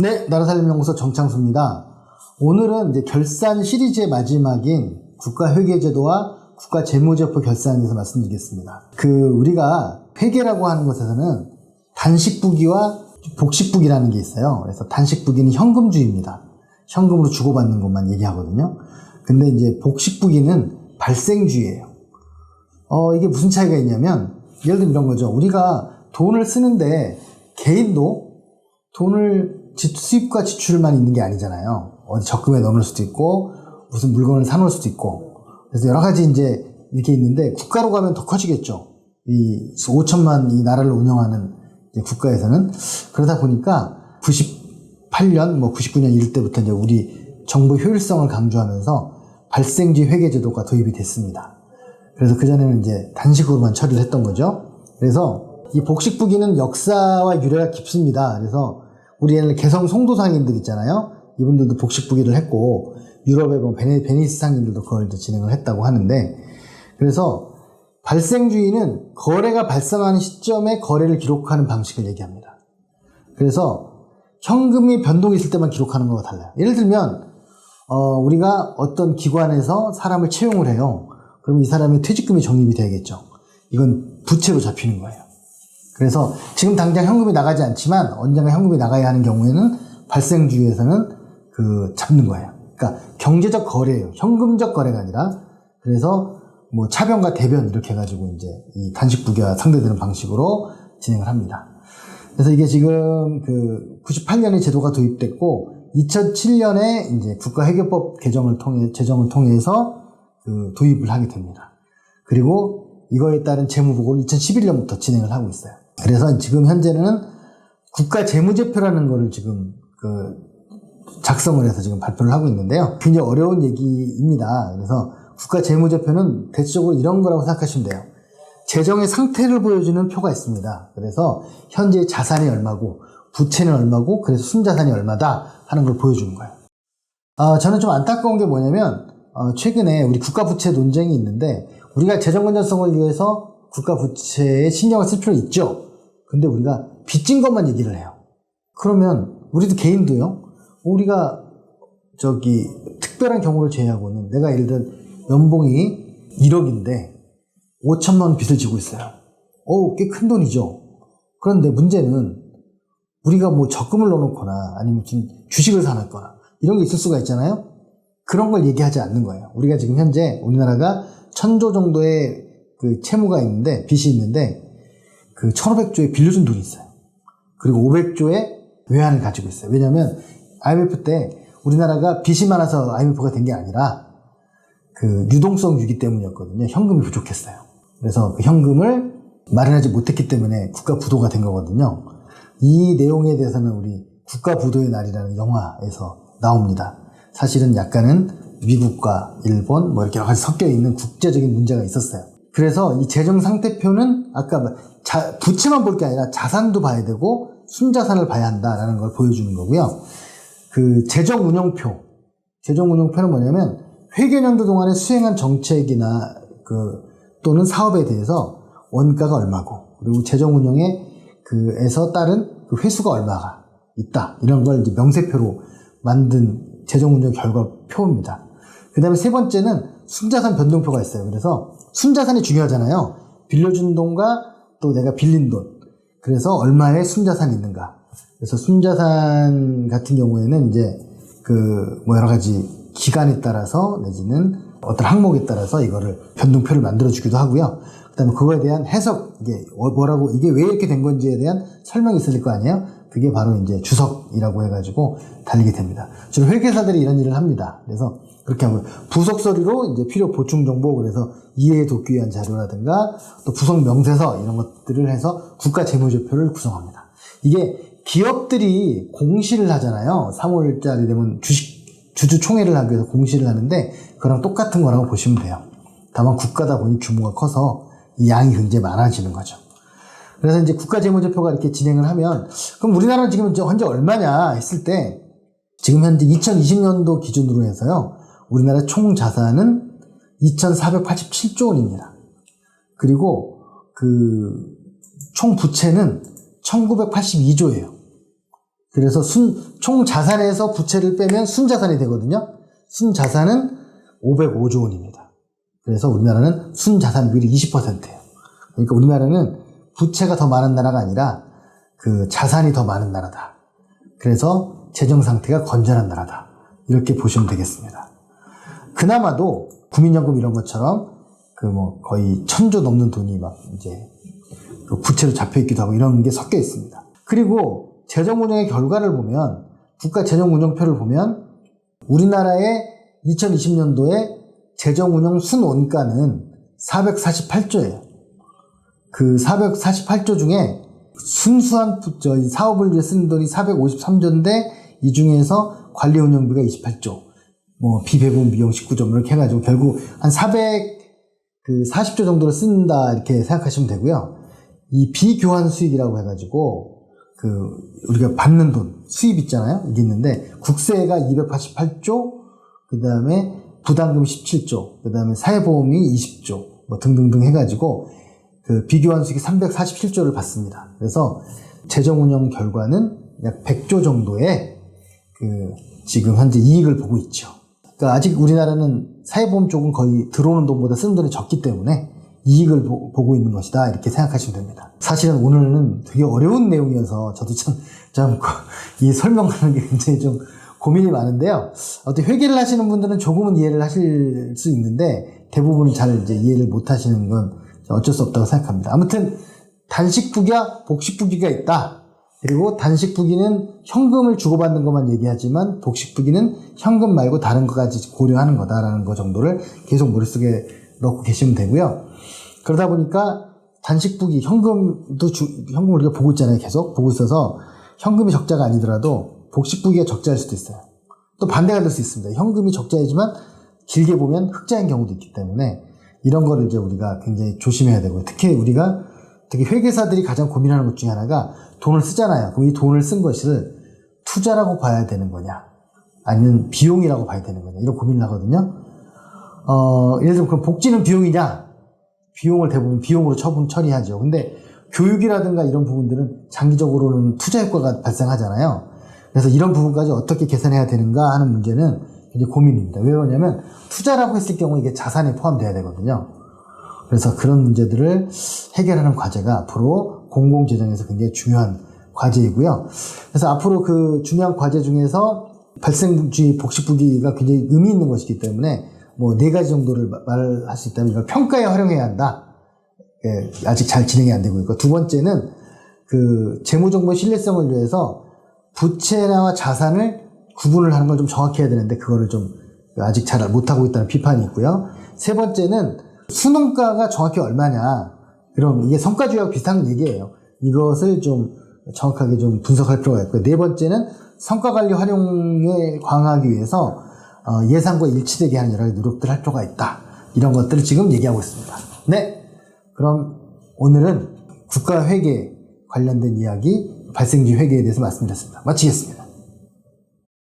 네, 나라살림연구소 정창수입니다. 오늘은 이제 결산 시리즈의 마지막인 국가회계제도와 국가재무제표 결산에 대해서 말씀드리겠습니다. 그 우리가 회계라고 하는 것에서는 단식부기와 복식부기라는 게 있어요. 그래서 단식부기는 현금주의입니다. 현금으로 주고받는 것만 얘기하거든요. 근데 이제 복식부기는 발생주의예요. 어, 이게 무슨 차이가 있냐면, 예를 들면 이런 거죠. 우리가 돈을 쓰는데 개인도 돈을 지- 수입과 지출만 있는 게 아니잖아요. 어디 적금에 넣을 수도 있고, 무슨 물건을 사놓을 수도 있고. 그래서 여러 가지 이제 이렇게 있는데, 국가로 가면 더 커지겠죠. 이 5천만 이 나라를 운영하는 국가에서는. 그러다 보니까 98년, 뭐 99년 이럴 때부터 이제 우리 정부 효율성을 강조하면서 발생지 회계 제도가 도입이 됐습니다. 그래서 그전에는 이제 단식으로만 처리를 했던 거죠. 그래서 이 복식부기는 역사와 유래가 깊습니다. 그래서 우리 옛날 개성 송도상인들 있잖아요. 이분들도 복식부기를 했고 유럽의 뭐 베네, 베니스 상인들도 그걸 이제 진행을 했다고 하는데 그래서 발생주의는 거래가 발생하는 시점에 거래를 기록하는 방식을 얘기합니다. 그래서 현금이 변동이 있을 때만 기록하는 거와 달라요. 예를 들면 어, 우리가 어떤 기관에서 사람을 채용을 해요. 그럼 이 사람의 퇴직금이 적립이 돼야겠죠. 이건 부채로 잡히는 거예요. 그래서 지금 당장 현금이 나가지 않지만 언젠가 현금이 나가야 하는 경우에는 발생주의에서는 그 잡는 거예요. 그러니까 경제적 거래예요. 현금적 거래가 아니라 그래서 뭐 차변과 대변 이렇게 해가지고 이제 이 단식 부기와 상대되는 방식으로 진행을 합니다. 그래서 이게 지금 그 98년에 제도가 도입됐고 2007년에 이제 국가회계법 개정을 통해 제정을 통해서 그 도입을 하게 됩니다. 그리고 이거에 따른 재무보고를 2011년부터 진행을 하고 있어요. 그래서 지금 현재는 국가 재무제표라는 거를 지금 그 작성을 해서 지금 발표를 하고 있는데요. 굉장히 어려운 얘기입니다. 그래서 국가 재무제표는 대체적으로 이런 거라고 생각하시면 돼요. 재정의 상태를 보여주는 표가 있습니다. 그래서 현재 자산이 얼마고 부채는 얼마고 그래서 순자산이 얼마다 하는 걸 보여주는 거예요. 어, 저는 좀 안타까운 게 뭐냐면 어, 최근에 우리 국가 부채 논쟁이 있는데 우리가 재정 건전성을 위해서 국가 부채에 신경을 쓸 필요 있죠. 근데 우리가 빚진 것만 얘기를 해요. 그러면 우리도 개인도요. 우리가 저기 특별한 경우를 제외하고는 내가 예를 들어 연봉이 1억인데 5천만 원 빚을 지고 있어요. 어, 꽤큰 돈이죠. 그런데 문제는 우리가 뭐 적금을 넣어놓거나 아니면 무슨 주식을 사놨거나 이런 게 있을 수가 있잖아요. 그런 걸 얘기하지 않는 거예요. 우리가 지금 현재 우리나라가 천조 정도의 그 채무가 있는데 빚이 있는데 그 1500조에 빌려준 돈이 있어요. 그리고 500조의 외환을 가지고 있어요. 왜냐하면 IMF 때 우리나라가 빚이 많아서 IMF가 된 게 아니라 그 유동성 위기 때문이었거든요. 현금이 부족했어요. 그래서 그 현금을 마련하지 못했기 때문에 국가 부도가 된 거거든요. 이 내용에 대해서는 우리 국가 부도의 날이라는 영화에서 나옵니다. 사실은 약간은 미국과 일본 뭐 이렇게 여러 가지 섞여 있는 국제적인 문제가 있었어요. 그래서 이 재정 상태표는 아까 뭐 자- 부채만 볼 게 아니라 자산도 봐야 되고 순자산을 봐야 한다라는 걸 보여주는 거고요. 그 재정 운영표, 재정 운영표는 뭐냐면 회계년도 동안에 수행한 정책이나 그 또는 사업에 대해서 원가가 얼마고 그리고 재정 운영에 그에서 따른 그 회수가 얼마가 있다 이런 걸 이제 명세표로 만든 재정 운영 결과표입니다. 그 다음에 세 번째는 순자산 변동표가 있어요. 그래서 순자산이 중요하잖아요. 빌려준 돈과 또 내가 빌린 돈. 그래서 얼마의 순자산이 있는가. 그래서 순자산 같은 경우에는 이제 그 뭐 여러 가지 기간에 따라서 내지는 어떤 항목에 따라서 이거를 변동표를 만들어 주기도 하고요. 그다음에 그거에 대한 해석 이게 어- 뭐라고 이게 왜 이렇게 된 건지에 대한 설명이 있을 거 아니에요. 그게 바로 이제 주석이라고 해가지고 달리게 됩니다. 주로 회계사들이 이런 일을 합니다. 그래서 그렇게 하고 부속 서류로 이제 필요 보충 정보 그래서 이해에 돕기 위한 자료라든가 또 부속 명세서 이런 것들을 해서 국가 재무제표를 구성합니다. 이게 기업들이 공시를 하잖아요. 3월달이 되면 주식 주주 총회를 하기 위해서 공시를 하는데 그랑 똑같은 거라고 보시면 돼요. 다만 국가다 보니 규모가 커서 이 양이 굉장히 많아지는 거죠. 그래서 이제 국가재무제표가 이렇게 진행을 하면 그럼 우리나라는 지금 현재 얼마냐 했을 때 지금 현재 2020년도 기준으로 해서요. 우리나라 총 자산은 2,487조 원입니다. 그리고 그 총 부채는 1,982조예요. 그래서 순, 총 자산에서 부채를 빼면 순자산이 되거든요. 순자산은 505조 원입니다. 그래서 우리나라는 순자산 비율이 20%예요. 그러니까 우리나라는 부채가 더 많은 나라가 아니라 그 자산이 더 많은 나라다. 그래서 재정 상태가 건전한 나라다. 이렇게 보시면 되겠습니다. 그나마도 국민연금 이런 것처럼 그 뭐 거의 천조 넘는 돈이 막 이제 그 부채로 잡혀 있기도 하고 이런 게 섞여 있습니다. 그리고 재정 운영의 결과를 보면 국가 재정 운영표를 보면 우리나라의 2020년도에 재정 운영 순원가는 448조예요. 그 448조 중에 순수한 부- 저희 사업을 위해 쓰는 돈이 453조인데 이 중에서 관리 운영비가 28조, 뭐 비배분 비용 19조 이렇게 해가지고 결국 한 400, 그 40조 정도를 쓴다 이렇게 생각하시면 되고요. 이 비교환 수익이라고 해가지고 그 우리가 받는 돈 수입 있잖아요. 이게 있는데 국세가 288조, 그 다음에 부담금 17조, 그 다음에 사회보험이 20조, 뭐 등등등 해가지고 그 비교환 수익이 347조를 받습니다. 그래서 재정 운영 결과는 약 100조 정도의 그 지금 현재 이익을 보고 있죠. 그러니까 아직 우리나라는 사회보험 쪽은 거의 들어오는 돈보다 쓰는 돈이 적기 때문에 이익을 보, 고 있는 것이다 이렇게 생각하시면 됩니다. 사실은 오늘은 되게 어려운 내용이어서 저도 참참이 설명하는 게 굉장히 좀 고민이 많은데요. 어떻게 회계를 하시는 분들은 조금은 이해를 하실 수 있는데 대부분 잘 이제 이해를 못 하시는 건 어쩔 수 없다고 생각합니다. 아무튼 단식 부기와 복식 부기가 있다. 그리고 단식 부기는 현금을 주고받는 것만 얘기하지만 복식 부기는 현금 말고 다른 것까지 고려하는 거다라는 거 정도를 계속 머릿속에 넣고 계시면 되고요. 그러다 보니까 단식 부기 현금도 주, 현금 우리가 보고 있잖아요. 계속 보고 있어서 현금이 적자가 아니더라도 복식 부기가 적자일 수도 있어요. 또 반대가 될 수 있습니다. 현금이 적자이지만 길게 보면 흑자인 경우도 있기 때문에 이런 거를 이제 우리가 굉장히 조심해야 되고요. 특히 우리가 특히 회계사들이 가장 고민하는 것 중에 하나가 돈을 쓰잖아요. 그럼 이 돈을 쓴 것을 투자라고 봐야 되는 거냐, 아니면 비용이라고 봐야 되는 거냐, 이런 고민을 하거든요. 어, 예를 들면 그럼 복지는 비용이냐? 비용을 대부분 비용으로 처분 처리하죠. 근데 교육이라든가 이런 부분들은 장기적으로는 투자 효과가 발생하잖아요. 그래서 이런 부분까지 어떻게 계산해야 되는가 하는 문제는 굉장히 고민입니다. 왜 그러냐면 투자라고 했을 경우 이게 자산에 포함돼야 되거든요. 그래서 그런 문제들을 해결하는 과제가 앞으로 공공재정에서 굉장히 중요한 과제이고요. 그래서 앞으로 그 중요한 과제 중에서 발생주의 복식부기가 굉장히 의미 있는 것이기 때문에 뭐 네 가지 정도를 마- 말할 수 있다면 이걸 평가에 활용해야 한다. 예, 아직 잘 진행이 안 되고 있고 두 번째는 그 재무정보 신뢰성을 위해서 부채와 자산을 구분을 하는 걸 좀 정확히 해야 되는데 그거를 좀 아직 잘 못하고 있다는 비판이 있고요. 세 번째는 수능가가 정확히 얼마냐. 그럼 이게 성과주의하고 비슷한 얘기예요. 이것을 좀 정확하게 좀 분석할 필요가 있고요. 네 번째는 성과관리 활용에 강화하기 위해서 어, 예상과 일치되게 하는 여러 가지 노력들을 할 필요가 있다. 이런 것들을 지금 얘기하고 있습니다. 네. 그럼 오늘은 국가회계 관련된 이야기, 발생지 회계에 대해서 말씀드렸습니다. 마치겠습니다.